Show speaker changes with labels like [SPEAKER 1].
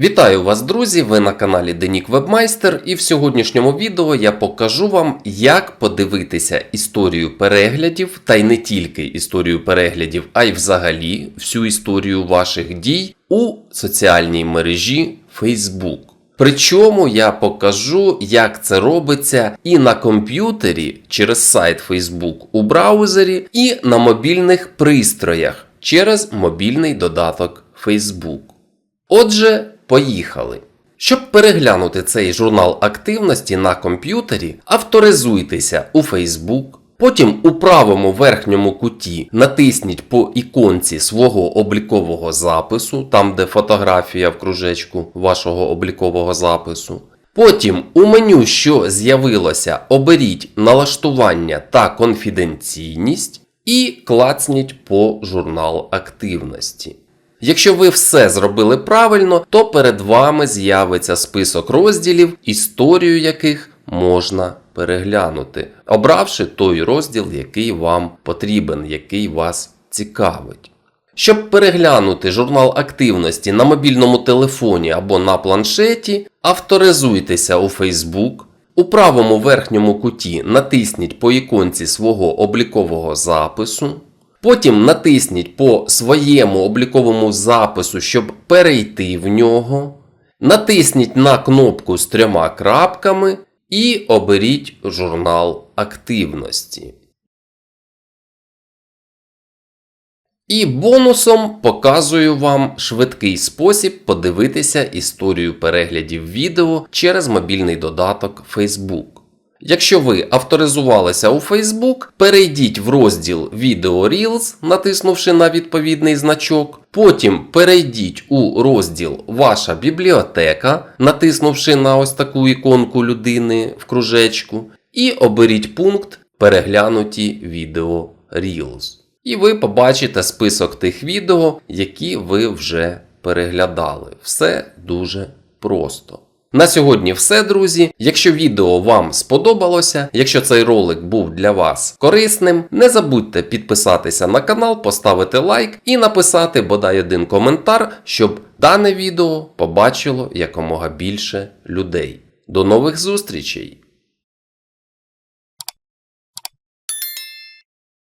[SPEAKER 1] Вітаю вас, друзі! Ви на каналі Денік Вебмайстер, і в сьогоднішньому відео я покажу вам, як подивитися історію переглядів, та й не тільки історію переглядів, а й взагалі всю історію ваших дій у соціальній мережі Facebook. Причому я покажу, як це робиться і на комп'ютері через сайт Facebook у браузері, і на мобільних пристроях через мобільний додаток Facebook. Отже, поїхали. Щоб переглянути цей журнал активності на комп'ютері, авторизуйтеся у Facebook. Потім у правому верхньому куті натисніть по іконці свого облікового запису, там де фотографія в кружечку вашого облікового запису. Потім у меню, що з'явилося, оберіть налаштування та конфіденційність і клацніть по журнал активності. Якщо ви все зробили правильно, то перед вами з'явиться список розділів, історію яких можна переглянути, обравши той розділ, який вам потрібен, який вас цікавить. Щоб переглянути журнал активності на мобільному телефоні або на планшеті, авторизуйтеся у Facebook. У правому верхньому куті натисніть по іконці свого облікового запису. Потім натисніть по своєму обліковому запису, щоб перейти в нього. Натисніть на кнопку з трьома крапками і оберіть журнал активності. І бонусом показую вам швидкий спосіб подивитися історію переглядів відео через мобільний додаток Facebook. Якщо ви авторизувалися у Facebook, перейдіть в розділ Video Reels, натиснувши на відповідний значок. Потім перейдіть у розділ Ваша бібліотека, натиснувши на ось таку іконку людини в кружечку, і оберіть пункт Переглянуті відео Reels. І ви побачите список тих відео, які ви вже переглядали. Все дуже просто. На сьогодні все, друзі. Якщо відео вам сподобалося, якщо цей ролик був для вас корисним, не забудьте підписатися на канал, поставити лайк і написати бодай один коментар, щоб дане відео побачило якомога більше людей. До нових зустрічей!